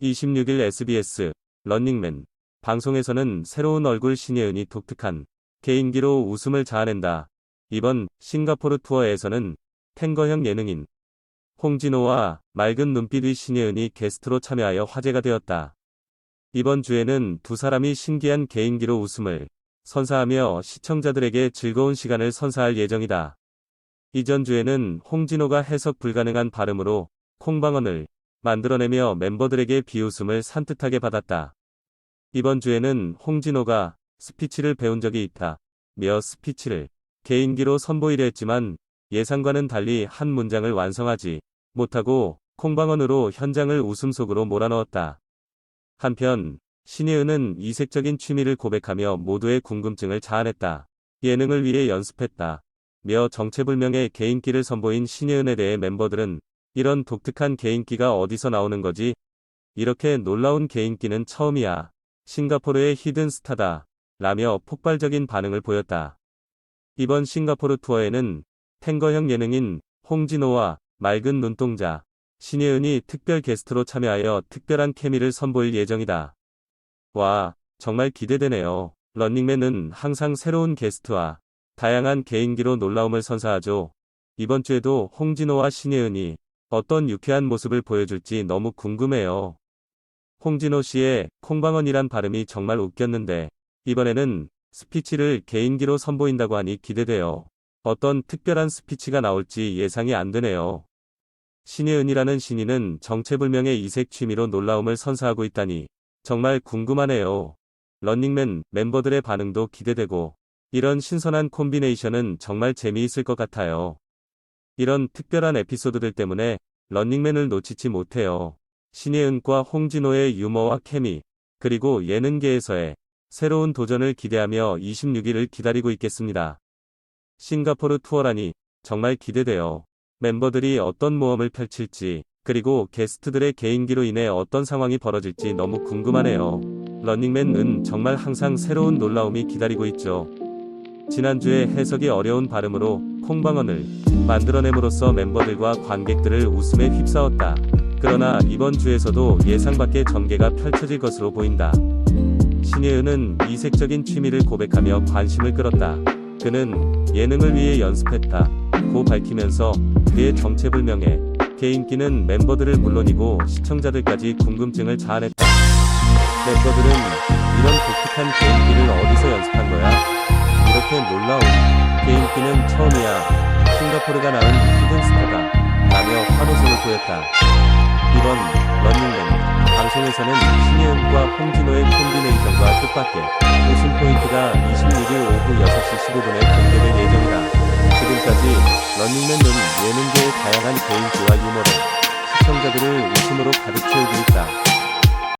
26일 SBS 런닝맨 방송에서는 새로운 얼굴 신예은이 독특한 개인기로 웃음을 자아낸다. 이번 싱가포르 투어에서는 탱거형 예능인 홍진호와 맑은 눈빛의 신예은이 게스트로 참여하여 화제가 되었다. 이번 주에는 두 사람이 신기한 개인기로 웃음을 선사하며 시청자들에게 즐거운 시간을 선사할 예정이다. 이전 주에는 홍진호가 해석 불가능한 발음으로 콩방언을 만들어내며 멤버들에게 비웃음을 산뜻하게 받았다. 이번 주에는 홍진호가 스피치를 배운 적이 있다. 며 스피치를 개인기로 선보이려 했지만 예상과는 달리 한 문장을 완성하지 못하고 콩방언으로 현장을 웃음 속으로 몰아넣었다. 한편 신예은은 이색적인 취미를 고백하며 모두의 궁금증을 자아냈다. 예능을 위해 연습했다. 며 정체불명의 개인기를 선보인 신예은에 대해 멤버들은 이런 독특한 개인기가 어디서 나오는 거지? 이렇게 놀라운 개인기는 처음이야. 싱가포르의 히든 스타다. 라며 폭발적인 반응을 보였다. 이번 싱가포르 투어에는 탱거형 예능인 홍진호와 맑은 눈동자, 신예은이 특별 게스트로 참여하여 특별한 케미를 선보일 예정이다. 와, 정말 기대되네요. 런닝맨은 항상 새로운 게스트와 다양한 개인기로 놀라움을 선사하죠. 이번 주에도 홍진호와 신예은이 어떤 유쾌한 모습을 보여줄지 너무 궁금해요. 홍진호 씨의 콩방언이란 발음이 정말 웃겼는데 이번에는 스피치를 개인기로 선보인다고 하니 기대돼요. 어떤 특별한 스피치가 나올지 예상이 안 되네요. 신예은이라는 신인은 정체불명의 이색 취미로 놀라움을 선사하고 있다니 정말 궁금하네요. 런닝맨 멤버들의 반응도 기대되고 이런 신선한 콤비네이션은 정말 재미있을 것 같아요. 이런 특별한 에피소드들 때문에 런닝맨을 놓치지 못해요. 신예은과 홍진호의 유머와 케미, 그리고 예능계에서의 새로운 도전을 기대하며 26일을 기다리고 있겠습니다. 싱가포르 투어라니 정말 기대돼요. 멤버들이 어떤 모험을 펼칠지, 그리고 게스트들의 개인기로 인해 어떤 상황이 벌어질지 너무 궁금하네요. 런닝맨은 정말 항상 새로운 놀라움이 기다리고 있죠. 지난주에 해석이 어려운 발음으로 콩방언을 만들어냄으로써 멤버들과 관객들을 웃음에 휩싸웠다. 그러나 이번 주에서도 예상 밖의 전개가 펼쳐질 것으로 보인다. 신예은은 이색적인 취미를 고백하며 관심을 끌었다. 그는 예능을 위해 연습했다. 고 밝히면서 그의 정체불명의 개인기는 멤버들을 물론이고 시청자들까지 궁금증을 자아냈다. 멤버들은 이런 독특한 개인기를 어디서 연습한 거야? 이렇게 놀라운 개인기는 처음이야. 싱가포르가 낳은 히든 스타다. 라며 환호성을 보였다. 이번 런닝맨 방송에서는 신예은과 홍진호의 콤비네이션과 뜻밖의 웃음 포인트가 26일 오후 6시 15분에 공개될 예정이다. 지금까지 런닝맨은 예능계의 다양한 개인기와 유머로 시청자들을 웃음으로 가득 채우고 있다.